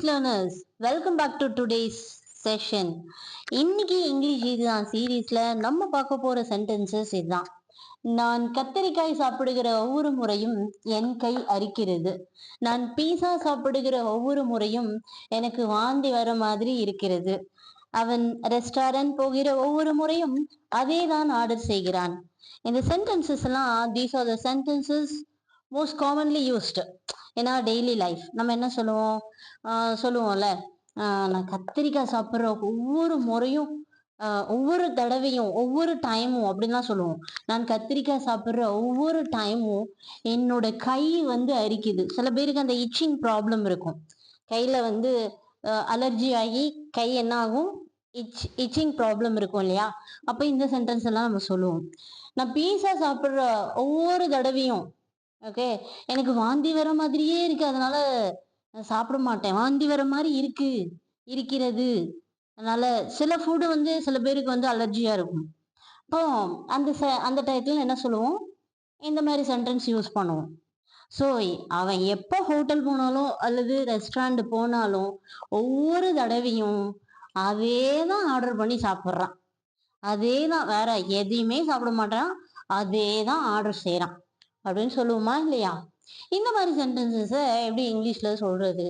English learners welcome back to today's session இன்னைக்கு English இதுதான் சீரீஸ்ல நம்ம பார்க்க போற சென்டென்சஸ் இதுதான். நான் கத்தரிக்காய் சாப்பிடுகிற ஒவ்வொரு முறையும் என் கை அரிக்கிறது. நான் பீஸா சாப்பிடுகிற ஒவ்வொரு முறையும் எனக்கு வாந்தி வர மாதிரி இருக்கிறது. அவன் ரெஸ்டாரண்ட் போகிற ஒவ்வொரு முறையும் அதே தான் ஆர்டர் செய்கிறான். இந்த சென்டென்சஸ் எல்லாம் these are the sentences most commonly used ஏன்னா டெய்லி லைஃப் நம்ம என்ன சொல்லுவோம்? சொல்லுவோம்ல. நான் கத்திரிக்காய் சாப்பிட்ற ஒவ்வொரு முறையும் ஒவ்வொரு தடவையும் ஒவ்வொரு டைமும் அப்படின்லாம் சொல்லுவோம். நான் கத்திரிக்காய் சாப்பிட்ற ஒவ்வொரு டைமும் என்னோட கை வந்து அரிக்குது. சில பேருக்கு அந்த இச்சிங் ப்ராப்ளம் இருக்கும். கையில வந்து அலர்ஜி ஆகி கை என்ன ஆகும்? இச் இச்சிங் ப்ராப்ளம் இருக்கும் இல்லையா? அப்போ இந்த சென்டென்ஸ் எல்லாம் நம்ம சொல்லுவோம். நான் பீஸா சாப்பிட்ற ஒவ்வொரு தடவையும் ஓகே? எனக்கு வாந்தி வர மாதிரியே இருக்கு. அதனால நான் சாப்பிட மாட்டேன். வாந்தி வர மாதிரி இருக்கு. இருக்கிறது. அதனால சில ஃபுட்டு வந்து சில பேருக்கு வந்து அலர்ஜியா இருக்கும். அப்போ அந்த ச- அந்த டயத்தில் என்ன சொல்லுவோம்? இந்த மாதிரி சென்டென்ஸ் யூஸ் பண்ணுவோம். ஸோ அவன் எப்போ ஹோட்டல் போனாலும் அல்லது ரெஸ்டாரண்ட் போனாலும் ஒவ்வொரு தடவையும் அதே தான் ஆர்டர் பண்ணி சாப்பிட்றான். அதே தான் வேற எதையுமே சாப்பிட மாட்டான். அதே தான் ஆர்டர் செய்கிறான் அப்படின்னு சொல்லுவோமா இல்லையா? இந்த மாதிரி சென்டென்சஸை எப்படி இங்கிலீஷ்ல சொல்றது?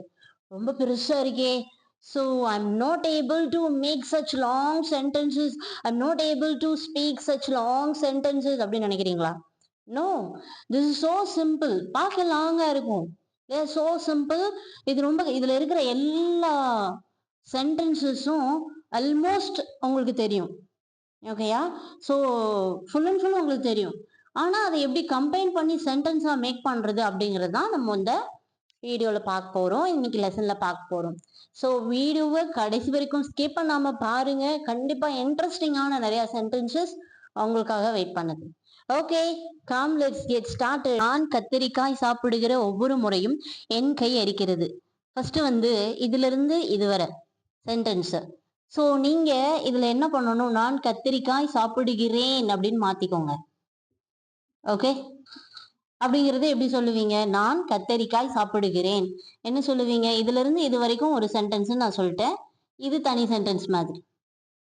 ரொம்ப பெருசா இருக்கே. So I'm not able to make such long sentences I'm not able to speak such long sentences அப்படின்னு நினைக்கிறீங்களா? No this is so simple பார்க்க லாங்காக இருக்கும். சோ சிம்பிள் இது ரொம்ப இதில் இருக்கிற எல்லா சென்டென்சஸும் ஆல்மோஸ்ட் உங்களுக்கு தெரியும். ஓகேயா ஸோ ஃபுல் அண்ட் ஃபுல் உங்களுக்கு தெரியும். ஆனா அதை எப்படி கம்பைன் பண்ணி சென்டென்ஸா மேக் பண்றது அப்படிங்கிறது தான் நம்ம இந்த வீடியோவில் பார்க்க போறோம். இன்னைக்கு லெசன்ல பார்க்க போறோம். ஸோ வீடியோவை கடைசி வரைக்கும் ஸ்கிப் பண்ணாம பாருங்க. கண்டிப்பா இன்ட்ரெஸ்டிங்கான நிறைய சென்டென்சஸ் அவங்களுக்காக வெயிட் பண்ணுது. Okay come let's get start நான் கத்திரிக்காய் சாப்பிடுகிற ஒவ்வொரு முறையும் என் கை அரிக்கிறது ஃபர்ஸ்ட் வந்து இதுல இருந்து இதுவரை சென்டென்ஸ் ஸோ நீங்க இதுல என்ன பண்ணணும்? நான் கத்திரிக்காய் சாப்பிடுகிறேன் அப்படின்னு மாத்திக்கோங்க. ஓகே அப்படிங்கிறது எப்படி சொல்லுவீங்க? நான் கத்தரிக்காய் சாப்பிடுகிறேன். என்ன சொல்லுவீங்க? இதுல இருந்து இது வரைக்கும் ஒரு சென்டென்ஸ் நான் சொல்லிட்டேன். இது தனி சென்டென்ஸ் மாதிரி.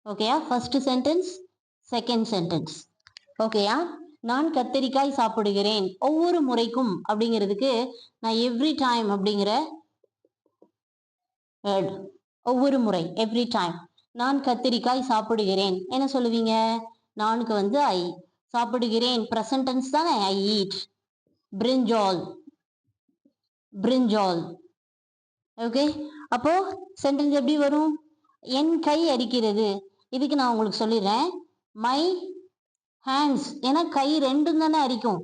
ஓகேயா ஃபர்ஸ்ட் சென்டென்ஸ் செகண்ட் சென்டென்ஸ் ஓகேயா நான் கத்தரிக்காய் சாப்பிடுகிறேன். ஒவ்வொரு முறைக்கும் அப்படிங்கிறதுக்கு நான் எவ்ரி டைம் அப்படிங்கிற word. ஒவ்வொரு முறை எவ்ரி டைம் நான் கத்திரிக்காய் சாப்பிடுகிறேன். என்ன சொல்லுவீங்க? நானுக்கு வந்து ஐ சாப்பிடுகிறேன். ப்ரெசன்ட் டென்ஸ் தானே? I eat brinjal brinjal okay அப்போ சென்டென்ஸ் எப்படி வரும்? என் கை அரிக்கிறது. இதுக்கு நான் உங்களுக்கு சொல்லிடுறேன். மை ஹேண்ட்ஸ் ஏன்னா கை ரெண்டும் தானே அரிக்கும்.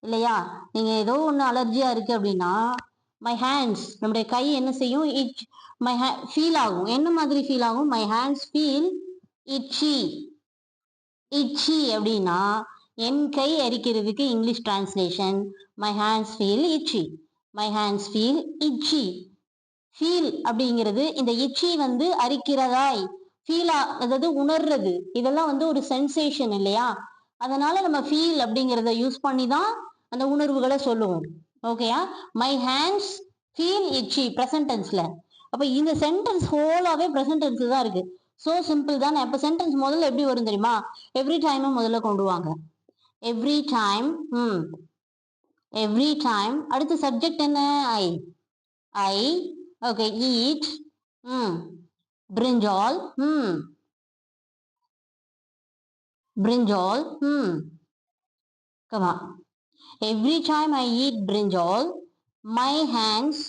இல்லையா? நீங்க ஏதோ ஒன்று அலர்ஜியா இருக்கு அப்படின்னா மை ஹேண்ட்ஸ் நம்முடைய கை என்ன செய்யும்? இட் மை ஃபீல் ஆகும். என்ன மாதிரி ஃபீல் ஆகும்? My hands feel itchy itchy அப்படின்னா என் கை அரிக்கிறதுக்கு English translation my hands feel itchy my hands feel itchy feel அப்படிங்கிறது இந்த இச்சி வந்து அரிக்கிறதாய் ஃபீலா அதாவது உணர்றது இதெல்லாம் வந்து ஒரு சென்சேஷன் இல்லையா? அதனால நம்ம ஃபீல் அப்படிங்கிறத யூஸ் பண்ணி தான் அந்த உணர்வுகளை சொல்லுவோம். ஓகேயா my hands feel itchy present அப்போ அப்ப இந்த சென்டென்ஸ் ஹோலாவே ப்ரெசன்ட் தான் இருக்கு. சோ சிம்பிள் தானே. அப்ப சென்டென்ஸ் முதல்ல எப்படி வரும் தெரியுமா? எவ்ரி டைமும் முதல்ல கொண்டு வாங்க. Every time hmm every time அடுத்து சப்ஜெக்ட் என்ன? ஐ ஐ ஓகே ஈட் ம் brinjal um brinjal um comma every time I eat brinjal my hands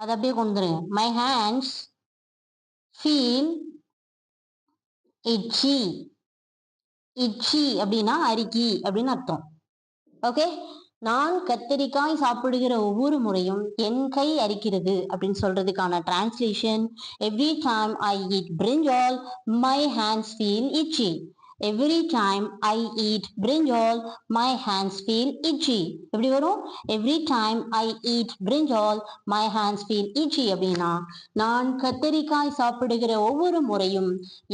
அதை அப்படியே கொண்டு வந்துருங்க. My hands feel itchy. Itchy அப்படின்னா அரிக்கி அப்படின்னு அர்த்தம். ஓகே? நான் கத்தரிக்காய் சாப்பிடுகிற ஒவ்வொரு முறையும் என் கை அரிக்கிறது அப்படின்னு சொல்றதுக்கான translation every time I it brinjal my hands feel itchy every time I eat brinjal my hands feel itchy எப்படி வரும்? Every time I eat brinjal my hands feel itchy அப்படின்னா நான் கத்தரிக்காய் சாப்பிடுகிற ஒவ்வொரு முறையும்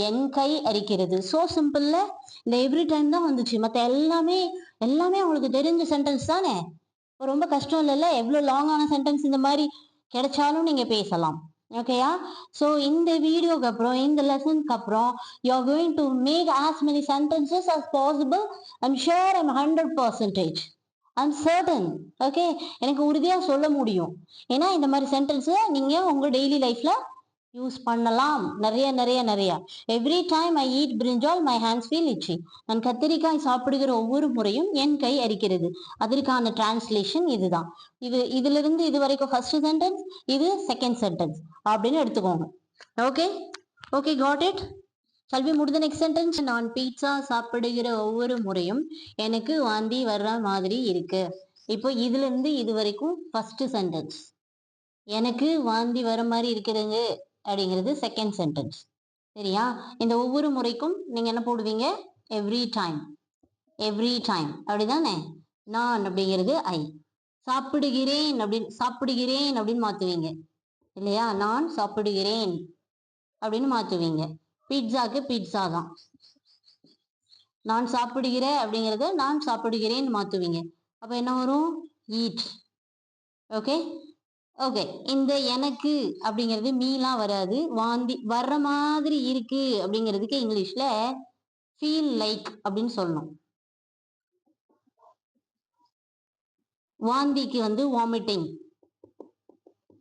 என் கை அரிக்கிறது. ஸோ சிம்பிள்ல இந்த எவ்ரி டைம் தான் வந்துச்சு. மற்ற எல்லாமே எல்லாமே உங்களுக்கு தெரிஞ்ச சென்டென்ஸ் தானே? ரொம்ப கஷ்டம் இல்லைல்ல? எவ்வளோ லாங்கான சென்டென்ஸ் இந்த மாதிரி கிடைச்சாலும் நீங்கள் பேசலாம். ஓகேயா ஸோ இந்த வீடியோக்கு அப்புறம் இந்த லெசனுக்கு அப்புறம் you are going to make as many sentences as possible I'm sure I'm hundred percentage I'm certain okay எனக்கு உறுதியாக சொல்ல முடியும். ஏன்னா இந்த மாதிரி சென்டென்ஸை நீங்கள் உங்கள் டெய்லி லைஃப்பில் யூஸ் பண்ணலாம். நிறைய நிறைய நிறைய. Every time I eat brinjal my hands feel itchy நான் கத்திரிக்காய் சாப்பிடுகிற ஒவ்வொரு முறையும் என் கை அரிக்கிறது. அதற்கான டிரான்ஸ்லேஷன் இதுதான். இது இதுல இருந்து இது வரைக்கும் ஃபர்ஸ்ட் சென்டென்ஸ் இது செகண்ட் சென்டென்ஸ் அப்படின்னு எடுத்துக்கோங்க. ஓகே ஓகே காட் இட் கல்வி முடிந்த நெக்ஸ்ட் சென்டென்ஸ் நான் பீட்சா சாப்பிடுகிற ஒவ்வொரு முறையும் எனக்கு வாந்தி வர்ற மாதிரி இருக்கு. இப்போ இதுல இருந்து இது வரைக்கும் ஃபர்ஸ்ட் சென்டென்ஸ் எனக்கு வாந்தி வர மாதிரி இருக்குதுங்க அப்படிங்கிறது செகண்ட் சென்டென்ஸ் சரியா? இந்த ஒவ்வொரு முறைக்கும் நீங்கள் என்ன போடுவீங்க? எவ்ரி டைம் எவ்ரி டைம் அப்படிதானே? நான் அப்படிங்கிறது ஐ சாப்பிடுகிறேன் அப்படின்னு சாப்பிடுகிறேன் அப்படின்னு மாற்றுவீங்க இல்லையா? நான் சாப்பிடுகிறேன் அப்படின்னு மாற்றுவீங்க பீட்சாக்கு பீட்சா தான். நான் சாப்பிடுகிற அப்படிங்கிறத நான் சாப்பிடுகிறேன் மாற்றுவீங்க அப்போ என்ன வரும்? ஈட் ஓகே ஓகே இந்த எனக்கு அப்படிங்கிறது மீலாம் வராது. வாந்தி வர்ற மாதிரி இருக்கு அப்படிங்கிறதுக்கு இங்கிலீஷ்ல ஃபீல் லைக் அப்படின்னு சொல்லணும். வாந்திக்கு வந்து வாமிட்டிங்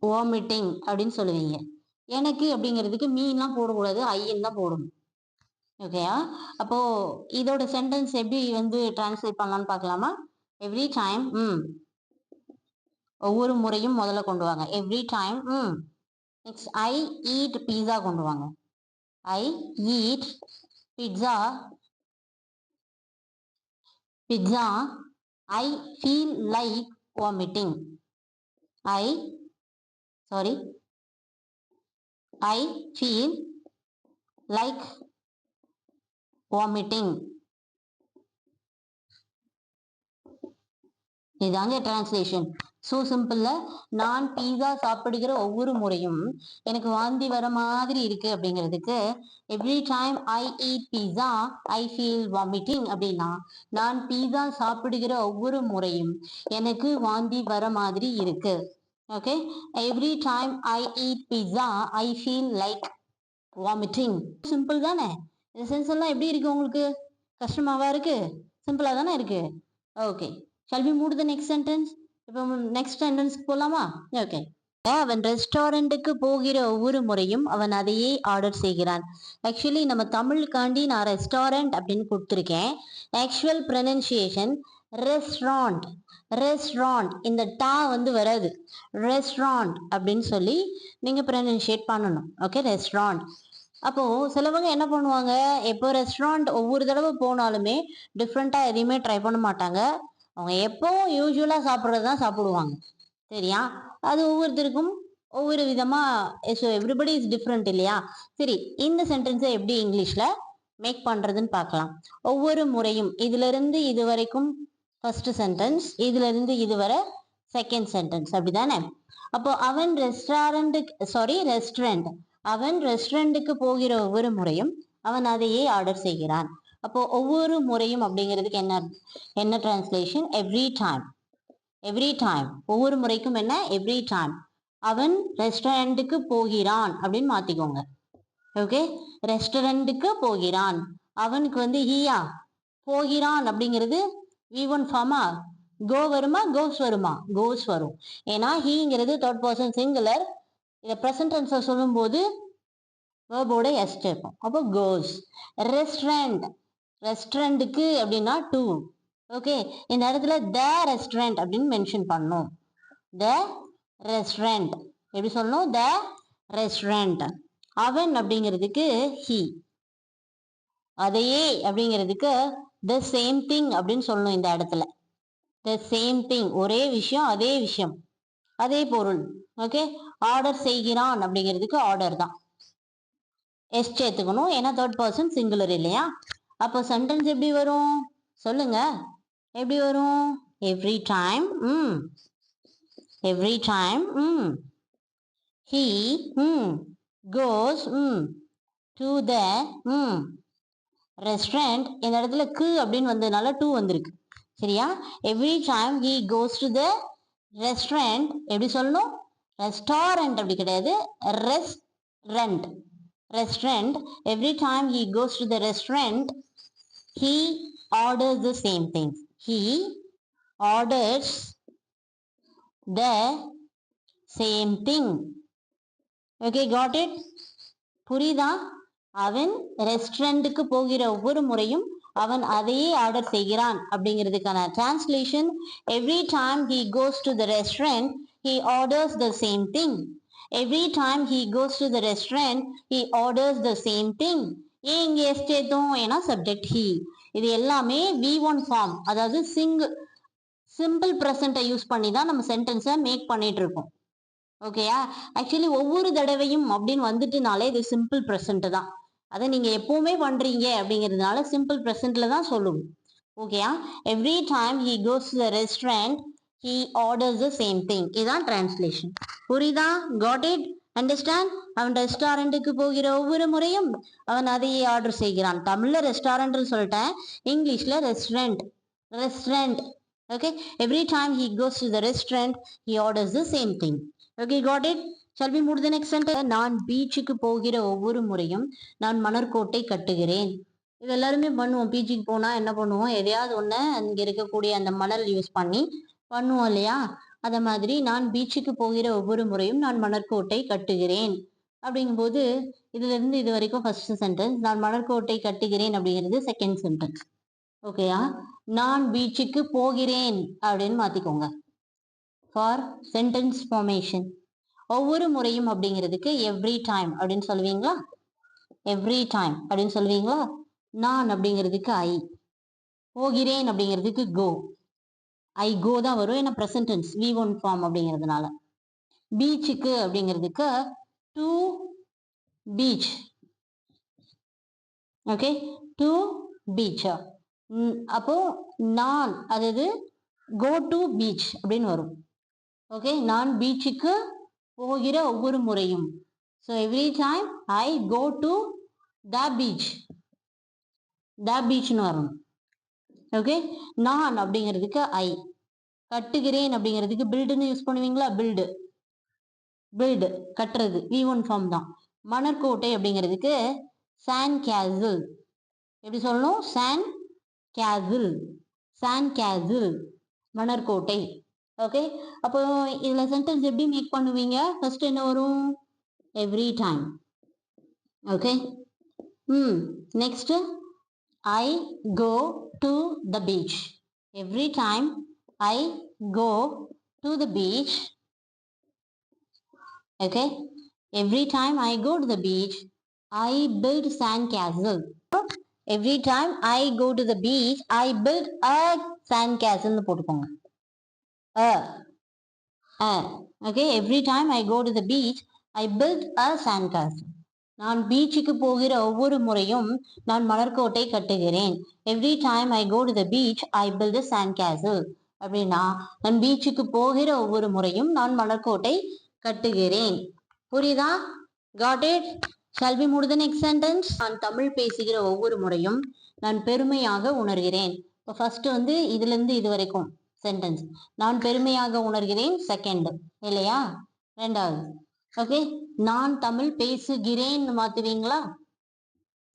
வாமிட்டிங் அப்படின்னு சொல்லுவீங்க. எனக்கு அப்படிங்கிறதுக்கு மீன்லாம் போடக்கூடாது ஐயன் தான் போடணும். ஓகேயா அப்போ இதோட சென்டென்ஸ் எப்படி வந்து டிரான்ஸ்லேட் பண்ணலான்னு பார்க்கலாமா? எவ்ரி டைம் ம் ஒவ்வொரு முறையும் முதல்ல கொண்டு வாங்க. Every time hmm next I eat pizza கொண்டு வாங்க. I eat pizza pizza I feel like vomiting I sorry I feel like vomiting இதாங்க டிரான்ஸ்லேஷன் ஸோ சிம்பிள்ல நான் பீஸா சாப்பிடுகிற ஒவ்வொரு முறையும் எனக்கு வாந்தி வர மாதிரி இருக்கு அப்படிங்கிறதுக்கு every time I eat pizza I feel vomiting அப்படின்னா நான் பீஸா சாப்பிடுகிற ஒவ்வொரு முறையும் எனக்கு வாந்தி வர மாதிரி இருக்கு. Okay every time I eat pizza I feel like vomiting simple தானே? இந்த சென்ஸ் எல்லாம் எப்படி இருக்கு உங்களுக்கு? கஷ்டமாவா இருக்கு? சிம்பிளா தானே இருக்கு? Okay shall we move the next sentence இப்போ நெக்ஸ்ட் சென்டென்ஸ்க்கு போகலாமா ஓகே அவன் ரெஸ்டாரண்ட்டுக்கு போகிற ஒவ்வொரு முறையும் அவன் அதையே ஆர்டர் செய்கிறான். ஆக்சுவலி நம்ம தமிழுக்காண்டி நான் ரெஸ்டாரண்ட் அப்படின்னு கொடுத்துருக்கேன். ஆக்சுவல் ப்ரனன்சியேஷன் ரெஸ்டாரண்ட் ரெஸ்டாரண்ட் இந்த டா வந்து வராது. ரெஸ்டாரண்ட் அப்படின்னு சொல்லி நீங்கள் ப்ரனன்ஷியேட் பண்ணணும். ஓகே ரெஸ்டாரண்ட் அப்போது சிலவங்க என்ன பண்ணுவாங்க? எப்போ ரெஸ்டாரண்ட் ஒவ்வொரு தடவை போனாலுமே டிஃப்ரெண்ட்டாக எதையுமே ட்ரை பண்ண மாட்டாங்க. அவங்க எப்பவும் யூஸ்வலாக சாப்பிட்றது தான் சாப்பிடுவாங்க. சரியா? அது ஒவ்வொருத்தருக்கும் ஒவ்வொரு விதமாக ஸோ எவ்ரிபடி இஸ் டிஃப்ரெண்ட் இல்லையா? சரி இந்த சென்டென்ஸை எப்படி இங்கிலீஷில் மேக் பண்ணுறதுன்னு பார்க்கலாம். ஒவ்வொரு முறையும் இதிலிருந்து இது வரைக்கும் ஃபர்ஸ்ட் சென்டென்ஸ் இதிலிருந்து இதுவரை செகண்ட் சென்டென்ஸ் அப்படிதானே? அப்போ அவன் ரெஸ்டாரண்ட்டுக்கு சாரி ரெஸ்டாரண்ட் அவன் ரெஸ்டாரண்ட்டுக்கு போகிற ஒவ்வொரு முறையும் அவன் அதையே ஆர்டர் செய்கிறான். அப்போ ஒவ்வொரு முறையும் அப்படிங்கிறதுக்கு என்ன என்ன translation every time every time ஒவ்வொரு முறைக்கும் என்ன? எவ்ரி டைம் அவன் ரெஸ்டாரண்ட்டுக்கு போகிறான் அப்படின்னு மாத்திக்கோங்க. ஓகே ரெஸ்டாரண்ட்டுக்கு போகிறான். அவனுக்கு வந்து ஹீயா போகிறான் அப்படிங்கிறது வி ஒன் ஃபார்மா கோ வருமா? கோஸ் வருமா? கோஸ் வரும். ஏன்னா ஹீங்கிறது தேர்ட் பர்சன் சிங்குலர் இதை ப்ரெசன்ட் டென்ஸில் சொல்லும்போது வேர்போட எஸ் இருக்கும் அப்போ கோஸ் ரெஸ்டாரண்ட் ரெஸ்டாரண்ட்டுக்கு அப்படின்னா டூ ஓகே இந்த இடத்துல த ரெஸ்டாரண்ட் அப்படின்னு மென்ஷன் பண்ணும் த ரெஸ்டாரண்ட் எப்படி சொல்லணும்? த ரெஸ்டாரண்ட் அவன் அப்படிங்கிறதுக்கு ஹி அதையே அப்படிங்கிறதுக்கு த சேம் திங் அப்படின்னு சொல்லணும் இந்த இடத்துல. த சேம் திங் ஒரே விஷயம் அதே விஷயம். அதே பொருள். ஓகே ஆர்டர் செய்கிறான் அப்படிங்கிறதுக்கு ஆர்டர் தான். எஸ் சேர்த்துக்கணும். ஏன்னா தேர்ட் பர்சன் சிங்குலர் இல்லையா? அப்போ சென்டென்ஸ் எப்படி வரும்? சொல்லுங்க. எப்படி வரும்? Every time hmm every time hmm he hmm goes hmm to the ம் ரெஸ்டாரண்ட் இந்த இடத்துல கு அப்படின்னு வந்ததுனால டூ வந்திருக்கு. சரியா? Every time he goes to the restaurant எப்படி சொல்லணும்? ரெஸ்டாரண்ட் அப்படி கிடையாது. Restaurant restaurant every time he goes to the restaurant he orders the same things. He orders the same thing. Okay got it? புரியுதா? அவன் ரெஸ்டாரண்ட்டுக்கு போகிற ஒவ்வொரு முறையும் அவன் அதையே ஆர்டர் செய்கிறான் அப்படிங்கிறதுக்கான translation every time he goes to the restaurant he orders the same thing every time he goes to the restaurant he orders the same thing ஏன் இங்க எஸ்டேட்டும் ஏன்னா சப்ஜெக்ட் ஹி இது எல்லாமே வி ஒன் ஃபார்ம் அதாவது Singh simple ப்ரெசண்ட்டை use பண்ணி தான் நம்ம சென்டென்ஸை மேக் பண்ணிட்டு இருக்கோம். ஓகேயா ஆக்சுவலி ஒவ்வொரு தடவையும் அப்படின்னு வந்துட்டுனாலே இது சிம்பிள் ப்ரெசண்ட் தான். அதை நீங்கள் எப்பவுமே பண்ணுறீங்க அப்படிங்கிறதுனால சிம்பிள் ப்ரெசன்ட்ல தான் சொல்லுவோம். ஓகேயா every time he goes the restaurant he orders the same thing இதுதான் டிரான்ஸ்லேஷன் புரியுதா? காட் இட் அண்டர்ஸ்டாண்ட் அவன் ரெஸ்டாரண்ட்டுக்கு போகிற ஒவ்வொரு முறையும் அவன் அதையே ஆர்டர் செய்கிறான். தமிழ்ல ரெஸ்டாரண்ட்னு சொல்லிட்டேன். இங்கிலீஷ்ல restaurant restaurant okay every time he goes to the restaurant he orders the same thing okay got it shall be move the next நான் பீச்சுக்கு போகிற ஒவ்வொரு முறையும் நான் மணற்கோட்டை கட்டுகிறேன். இது எல்லாருமே பண்ணுவோம். பீச்சுக்கு போனால் என்ன பண்ணுவோம்? எதையாவது ஒன்று அங்கே இருக்கக்கூடிய அந்த மணல் யூஸ் பண்ணி பண்ணுவோம் இல்லையா? அதை மாதிரி நான் பீச்சுக்கு போகிற ஒவ்வொரு முறையும் நான் மணற்கோட்டை கட்டுகிறேன். அப்படிங்கும்போது இதுல இருந்து இது வரைக்கும் ஃபர்ஸ்ட் சென்டென்ஸ் நான் மணற்கோட்டை கட்டுகிறேன் அப்படிங்கிறது செகண்ட் சென்டென்ஸ் ஓகேயா நான் பீச்சுக்கு போகிறேன் அப்படின்னு மாத்திக்கோங்க. ஃபார் சென்டென்ஸ் ஃபார்மேஷன் ஒவ்வொரு முறையும் அப்படிங்கிறதுக்கு எவ்ரி டைம் அப்படின்னு சொல்லுவீங்களா? எவ்ரி டைம் அப்படின்னு சொல்லுவீங்களா? நான் அப்படிங்கிறதுக்கு ஐ போகிறேன் அப்படிங்கிறதுக்கு கோ ஐ கோ தான் வரும். ஏன்னா ப்ரெசன்டென்ஸ் வி ஒன் ஃபார்ம் அப்படிங்கிறதுனால. பீச்சுக்கு அப்படிங்கிறதுக்கு டு பீச் ஓகே டு பீச்சா அப்போ நான் அதாவது கோ டு பீச் அப்படின்னு வரும். ஓகே நான் பீச்சுக்கு போகிற ஒவ்வொரு முறையும். So every time I go to the beach the பீச்னு வரும். ஓகே நான் அப்படிங்கிறதுக்கு ஐ கட்டுகிறேன் அப்படிங்கிறதுக்கு பில்டுன்னு யூஸ் பண்ணுவீங்களா? பில்டு பில்டு கட்டுறது வி ஒன் ஃபார்ம் தான். மணற்கோட்டை அப்படிங்கிறதுக்கு சான் கேசில் எப்படி சொல்லணும்? சான் கேசில் சான் கேசில் மணற்கோட்டை. ஓகே அப்போ இதில் சென்டென்ஸ் எப்படி மேக் பண்ணுவீங்க? ஃபர்ஸ்ட் என்ன வரும்? Every time okay hmm next I go to the beach every time I go to the beach okay every time i go to the beach i build sand castle every time i go to the beach i build a sand castle னு போட்டுக்கோங்க a a okay every time i go to the beach i build a sand castle நான் பீச்சுக்கு போகிற ஒவ்வொரு முறையும் நான் மலர்கோட்டை கட்டுகிறேன் every time I go to the beach I build a sand castle அப்படின்னா நான் பீச்சுக்கு போகிற ஒவ்வொரு முறையும் நான் மலர்கோட்டை கட்டுகிறேன். புரியுதா? Got it shall be move the next sentence நான் தமிழ் பேசுகிற ஒவ்வொரு முறையும் நான் பெருமையாக உணர்கிறேன். இப்போ ஃபர்ஸ்ட் வந்து இதுலேருந்து இது வரைக்கும் சென்டென்ஸ் நான் பெருமையாக உணர்கிறேன் செகண்ட் இல்லையா? ரெண்டாவது. ஓகே நான் தமிழ் பேசுகிறேன் மாத்துவீங்களா?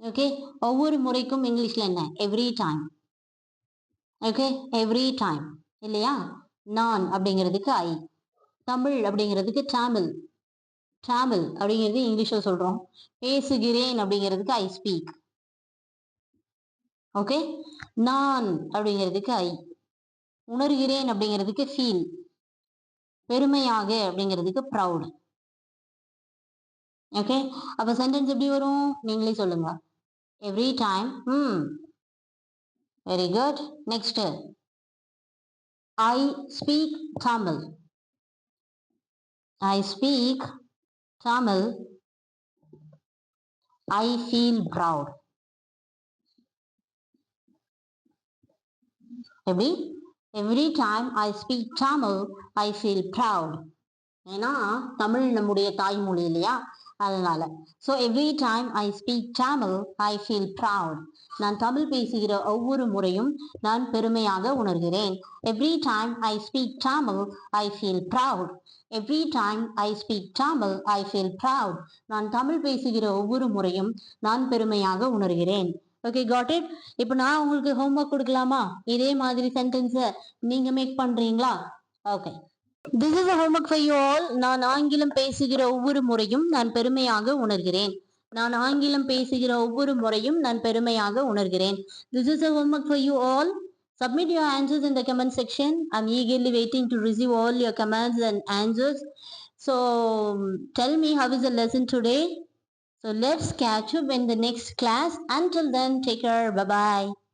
ஓகே ஒவ்வொரு முறைக்கும் இங்கிலீஷ்ல என்ன? Every time okay every time இல்லையா? நான் அப்படிங்கிறதுக்கு ஐ தமிழ் அப்படிங்கிறதுக்கு தமிழ் தமிழ் அப்படிங்கிறது இங்கிலீஷில் சொல்கிறோம் பேசுகிறேன் அப்படிங்கிறதுக்கு ஐ ஸ்பீக் ஓகே நான் அப்படிங்கிறதுக்கு ஐ உணர்கிறேன் அப்படிங்கிறதுக்கு ஃபீல் பெருமையாக அப்படிங்கிறதுக்கு ப்ரவுட் ஓகே அப்போ சென்டென்ஸ் எப்படி வரும்? நீங்களே சொல்லுங்க. Every time hmm very good next I speak Tamil I speak Tamil. I feel proud. எப்படி every time I speak Tamil I feel proud ஏன்னா தமிழ் நம்முடைய தாய்மொழி இல்லையா அதனால. So every time I speak Tamil I feel proud நான் தமிழ் பேசுகிற ஒவ்வொரு முறையும் நான் பெருமையாக உணர்கிறேன். Every time I speak Tamil I feel proud every time I speak Tamil I feel proud நான் தமிழ் பேசுகிற ஒவ்வொரு முறையும் நான் பெருமையாக உணர்கிறேன். ஓகே காட் இட் இப்போ நான் உங்களுக்கு ஹோம்ஒர்க் கொடுக்கலாமா? இதே மாதிரி சென்டென்ஸை நீங்கள் மேக் பண்ணுறீங்களா okay this is homework for you all நான் ஆங்கிலம் பேசுகிற ஒவ்வொரு முறையும் நான் பெருமையாக உணர்கிறேன் நான் ஆங்கிலம் பேசுகிற ஒவ்வொரு முறையும் நான் பெருமையாக உணர்கிறேன் this is a homework for you all Submit your answers in the comment section. I'm eagerly waiting to receive all your comments and answers. So tell me how is the lesson today? So let's catch up in the next class. Until then, take care. Bye bye.